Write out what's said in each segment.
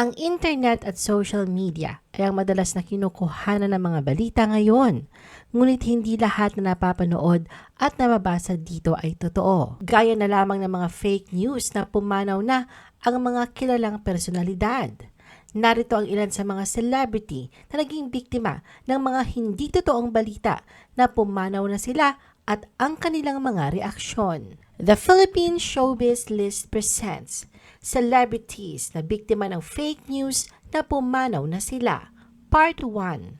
Ang internet at social media ay ang madalas na kinukuhanan ng mga balita ngayon. Ngunit hindi lahat na napapanood at nababasa dito ay totoo. Gaya na lamang ng mga fake news na pumanaw na ang mga kilalang personalidad. Narito ang ilan sa mga celebrity na naging biktima ng mga hindi totoong balita na pumanaw na sila at ang kanilang mga reaksyon. The Philippine Showbiz List presents Celebrities na biktima ng fake news na pumanaw na sila. Part 1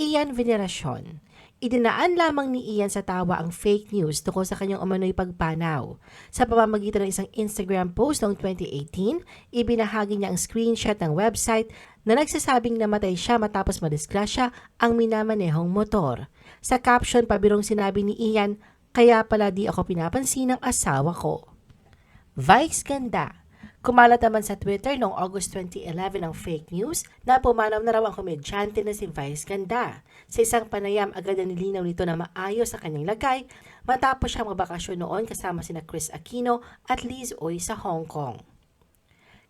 Ian Veneracion Idinaan lamang ni Ian sa tawa ang fake news tungkol sa kanyang umano'y pagpanaw. Sa pamamagitan ng isang Instagram post noong 2018, ibinahagi niya ang screenshot ng website na nagsasabing namatay siya matapos madisgrasya ang minamanehong motor. Sa caption, pabirong sinabi ni Ian, kaya pala di ako pinapansin ng asawa ko. Vice Ganda Kumalat naman sa Twitter noong August 2011 ang fake news na pumanaw na raw ang komedyante na si Vice Ganda. Sa isang panayam, agad na nilinaw nito na maayos sa kanyang lagay matapos siya magbakasyon noon kasama sina Chris Aquino at Liz Oy sa Hong Kong.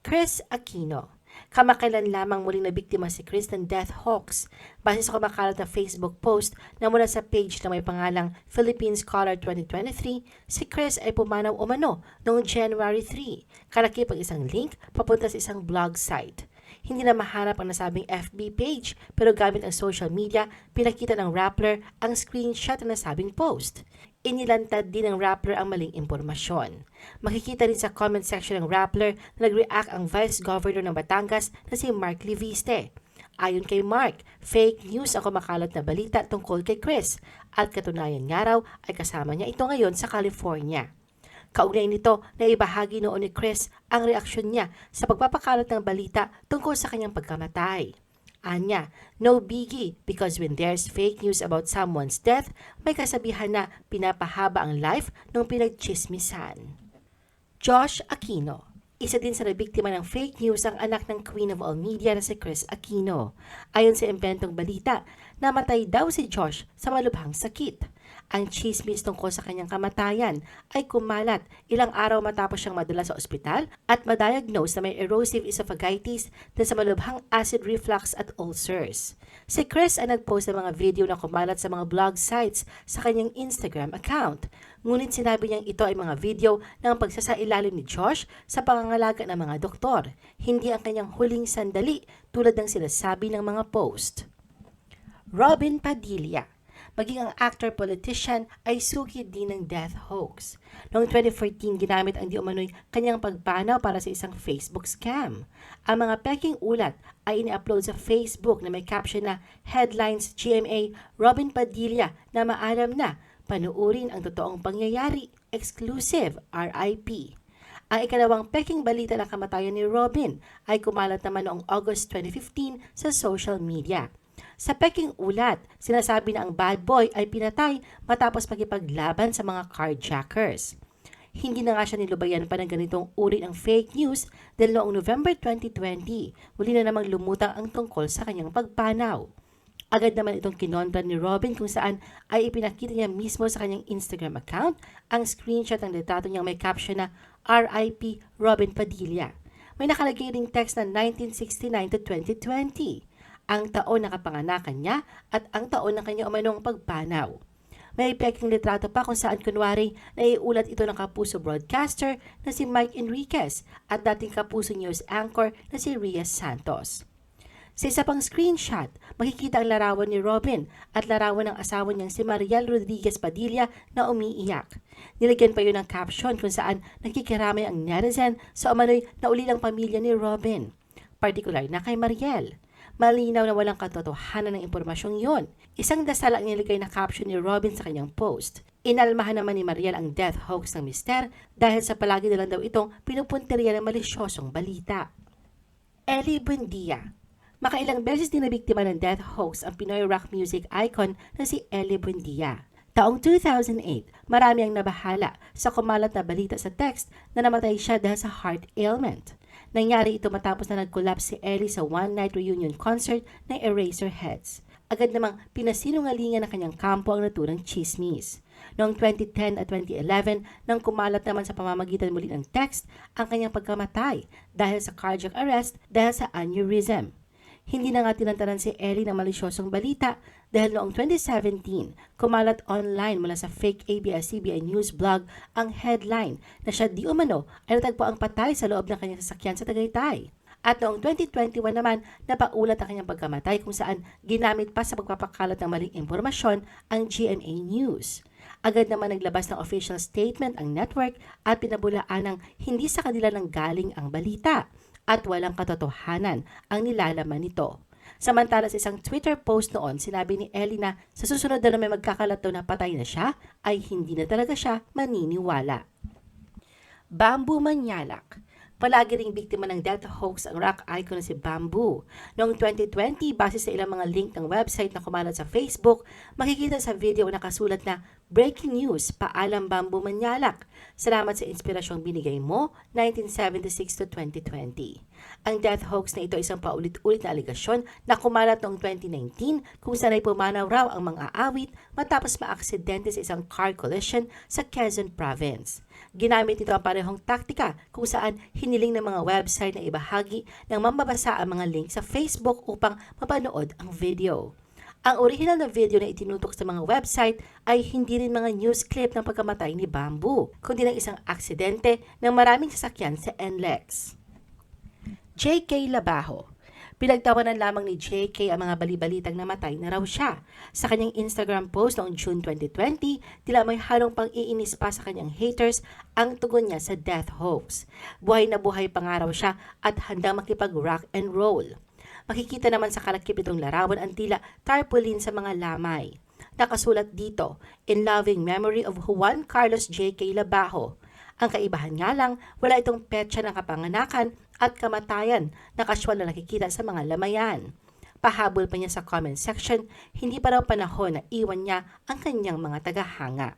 Chris Aquino Kamakailan lamang muling nabiktima si Chris death hoax base sa kumakalat na Facebook post na mula sa page na may pangalang Philippine Scholar 2023, si Chris ay pumanaw umano noong January 3, kalakip ang isang link papunta sa isang blog site. Hindi na mahanap ang nasabing FB page pero gamit ang social media, pinakita ng Rappler ang screenshot ng nasabing post inilantad din ng Rappler ang maling impormasyon. Makikita rin sa comment section ng Rappler na nag-react ang Vice Governor ng Batangas na si Mark Liviste. Ayon kay Mark, fake news ang kumakalat na balita tungkol kay Chris at katunayan nga raw ay kasama niya ito ngayon sa California. Kaugnay nito na ibahagi noon ni Chris ang reaksyon niya sa pagpapakalat ng balita tungkol sa kanyang pagkamatay. Anya, no biggie because when there's fake news about someone's death, may kasabihan na pinapahaba ang life ng pinagchismisan. Josh Aquino isa din sa nabiktima ng fake news ang anak ng Queen of All Media na si Chris Aquino. Ayon sa impentong balita, namatay daw si Josh sa malubhang sakit. Ang chismis tungkol sa kanyang kamatayan ay kumalat ilang araw matapos siyang madala sa ospital at madiagnose na may erosive esophagitis na sa malubhang acid reflux at ulcers. Si Chris ay nagpost ng mga video na kumalat sa mga blog sites sa kanyang Instagram account. Ngunit sinabi niyang ito ay mga video ng pagsasailalim ni Josh sa pangangalaga ng mga doktor, hindi ang kanyang huling sandali tulad ng sinasabi ng mga post. Robin Padilla maging ang actor-politician ay suki din ng death hoax. Noong 2014, ginamit ang di umano'y kanyang pagpanaw para sa isang Facebook scam. Ang mga peking ulat ay ini-upload sa Facebook na may caption na Headlines GMA Robin Padilla na maalam na panuurin ang totoong pangyayari, exclusive RIP. Ang ikalawang peking balita ng kamatayan ni Robin ay kumalat naman noong August 2015 sa social media. Sa peking ulat, sinasabi na ang bad boy ay pinatay matapos magipaglaban sa mga carjackers. Hindi na nga siya nilubayan pa ng ganitong uri ng fake news dahil noong November 2020, muli na namang lumutang ang tungkol sa kanyang pagpanaw. Agad naman itong kinontra ni Robin kung saan ay ipinakita niya mismo sa kanyang Instagram account ang screenshot ng litrato niyang may caption na RIP Robin Padilla. May nakalagay ring text na 1969 to 2020 ang taon na kapanganakan niya at ang taon ng kanyang umanong pagpanaw. May peking litrato pa kung saan kunwari naiulat ito ng kapuso broadcaster na si Mike Enriquez at dating kapuso news anchor na si Rias Santos. Sa isa pang screenshot, makikita ang larawan ni Robin at larawan ng asawa niyang si Mariel Rodriguez Padilla na umiiyak. Nilagyan pa yun ng caption kung saan nakikiramay ang netizen sa umano'y naulilang pamilya ni Robin, partikular na kay Mariel. Malinaw na walang katotohanan ng impormasyong yon. Isang dasal ang nilagay na caption ni Robin sa kanyang post. Inalmahan naman ni Mariel ang death hoax ng mister dahil sa palagi na lang daw itong pinupunteriya ng malisyosong balita. Ellie Buendia Makailang beses din nabiktima ng death hoax ang Pinoy rock music icon na si Ellie Buendia. Taong 2008, marami ang nabahala sa kumalat na balita sa text na namatay siya dahil sa heart ailment. Nangyari ito matapos na nag-collapse si Ellie sa one-night reunion concert ng Eraserheads. Agad namang pinasinungalingan ng kanyang kampo ang naturang chismis. Noong 2010 at 2011, nang kumalat naman sa pamamagitan muli ng text ang kanyang pagkamatay dahil sa cardiac arrest dahil sa aneurysm. Hindi na nga tinantanan si Ellie ng malisyosong balita dahil noong 2017, kumalat online mula sa fake ABS-CBN News blog ang headline na siya di umano ay natagpo ang patay sa loob ng kanyang sasakyan sa Tagaytay. At noong 2021 naman, napaulat ang kanyang pagkamatay kung saan ginamit pa sa pagpapakalat ng maling impormasyon ang GMA News. Agad naman naglabas ng official statement ang network at pinabulaan ng hindi sa kanila nang galing ang balita at walang katotohanan ang nilalaman nito. Samantala sa isang Twitter post noon, sinabi ni Ellie na sa susunod na may magkakalat daw na patay na siya, ay hindi na talaga siya maniniwala. Bamboo Manyalak Palagi ring biktima ng death hoax ang rock icon na si Bamboo. Noong 2020, base sa ilang mga link ng website na kumalat sa Facebook, makikita sa video na nakasulat na Breaking News, Paalam Bamboo Manyalak. Salamat sa inspirasyong binigay mo, 1976 to 2020. Ang death hoax na ito ay isang paulit-ulit na aligasyon na kumalat noong 2019 kung saan ay pumanaw raw ang mga awit matapos maaksidente sa isang car collision sa Quezon Province. Ginamit ito ang parehong taktika kung saan hiniling ng mga website na ibahagi ng mambabasa ang mga link sa Facebook upang mapanood ang video. Ang original na video na itinutok sa mga website ay hindi rin mga news clip ng pagkamatay ni Bamboo, kundi ng isang aksidente ng maraming sasakyan sa NLEX. J.K. Labajo. Pinagtawanan lamang ni J.K. ang mga balibalitang namatay na raw siya. Sa kanyang Instagram post noong June 2020, tila may halong pang-iinis pa sa kanyang haters ang tugon niya sa death hoax. Buhay na buhay pa raw siya at handang makipag-rock and roll. Makikita naman sa kalakip itong larawan ang tila tarpaulin sa mga lamay. Nakasulat dito, In loving memory of Juan Carlos J.K. Labajo. Ang kaibahan nga lang, wala itong petsa ng kapanganakan at kamatayan na kaswal na nakikita sa mga lamayan. Pahabol pa niya sa comment section, hindi pa raw panahon na iwan niya ang kanyang mga tagahanga.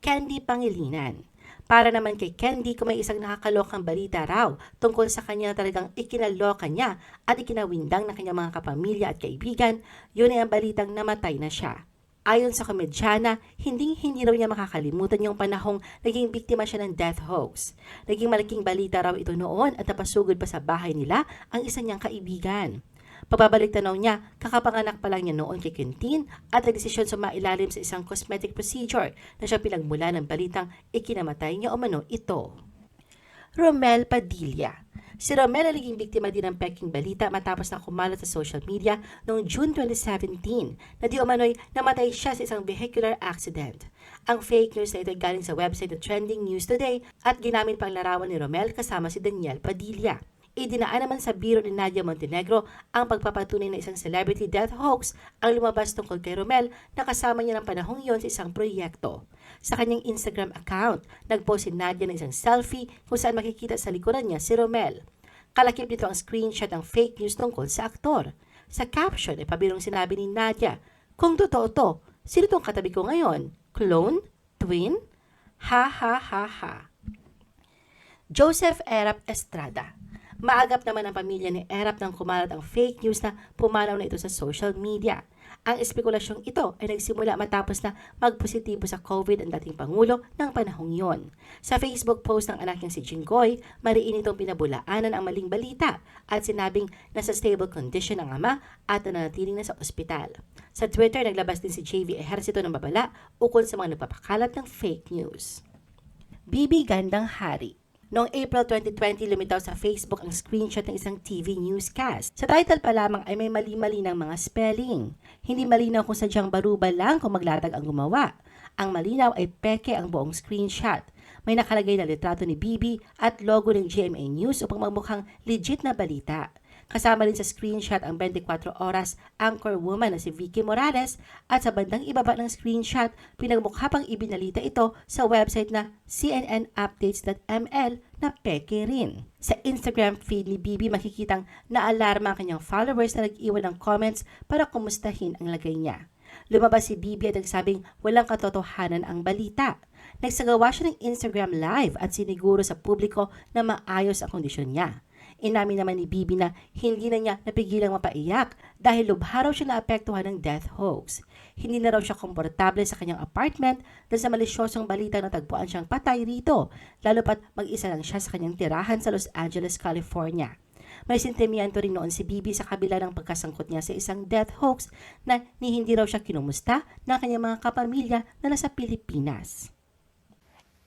Candy Pangilinan para naman kay Candy kung may isang nakakalokang balita raw tungkol sa kanya na talagang ikinaloka niya at ikinawindang ng kanyang mga kapamilya at kaibigan, yun ay ang balitang namatay na siya. Ayon sa komedyana, hindi-hindi raw niya makakalimutan yung panahong naging biktima siya ng death hoax. Naging malaking balita raw ito noon at napasugod pa sa bahay nila ang isa niyang kaibigan. Pababalik tanaw niya, kakapanganak pa lang niya noon kay Quintin at nagdesisyon sa mailalim sa isang cosmetic procedure na siya pinagmula ng balitang ikinamatay niya o mano ito. Romel Padilla Si Romel ay naging biktima din ng peking balita matapos na kumalat sa social media noong June 2017 na di umano'y namatay siya sa isang vehicular accident. Ang fake news na ito ay galing sa website na Trending News Today at ginamit pang larawan ni Romel kasama si Daniel Padilla. Idinaan naman sa biro ni Nadia Montenegro ang pagpapatunay ng isang celebrity death hoax ang lumabas tungkol kay Romel na kasama niya ng panahong iyon sa isang proyekto. Sa kanyang Instagram account, nagpost si Nadia ng isang selfie kung saan makikita sa likuran niya si Romel. Kalakip nito ang screenshot ng fake news tungkol sa aktor. Sa caption ay pabirong sinabi ni Nadia, Kung totoo to, sino tong katabi ko ngayon? Clone? Twin? Ha ha ha ha. Joseph Erap Estrada Maagap naman ang pamilya ni Erap nang kumalat ang fake news na pumanaw na ito sa social media. Ang espekulasyong ito ay nagsimula matapos na magpositibo sa COVID ang dating Pangulo ng panahong yon. Sa Facebook post ng anak niyang si Jinggoy, mariin itong pinabulaanan ang maling balita at sinabing nasa stable condition ang ama at nanatiling na sa ospital. Sa Twitter, naglabas din si JV Ejercito ng babala ukol sa mga nagpapakalat ng fake news. Bibi Gandang Hari Noong April 2020, lumitaw sa Facebook ang screenshot ng isang TV newscast. Sa title pa lamang ay may mali-mali ng mga spelling. Hindi malinaw kung sadyang baruba lang kung maglatag ang gumawa. Ang malinaw ay peke ang buong screenshot. May nakalagay na litrato ni Bibi at logo ng GMA News upang magmukhang legit na balita. Kasama rin sa screenshot ang 24 oras anchor woman na si Vicky Morales at sa bandang ibaba ng screenshot, pinagmukha pang ibinalita ito sa website na cnnupdates.ml na peke rin. Sa Instagram feed ni Bibi makikitang naalarma ang kanyang followers na nag-iwan ng comments para kumustahin ang lagay niya. Lumabas si Bibi at nagsabing walang katotohanan ang balita. Nagsagawa siya ng Instagram live at siniguro sa publiko na maayos ang kondisyon niya. Inamin naman ni Bibi na hindi na niya napigilang mapaiyak dahil lubha raw siya naapektuhan ng death hoax. Hindi na raw siya komportable sa kanyang apartment dahil sa malisyosong balita na tagpuan siyang patay rito, lalo pat mag-isa lang siya sa kanyang tirahan sa Los Angeles, California. May sentimiento rin noon si Bibi sa kabila ng pagkasangkot niya sa isang death hoax na ni hindi raw siya kinumusta ng kanyang mga kapamilya na nasa Pilipinas.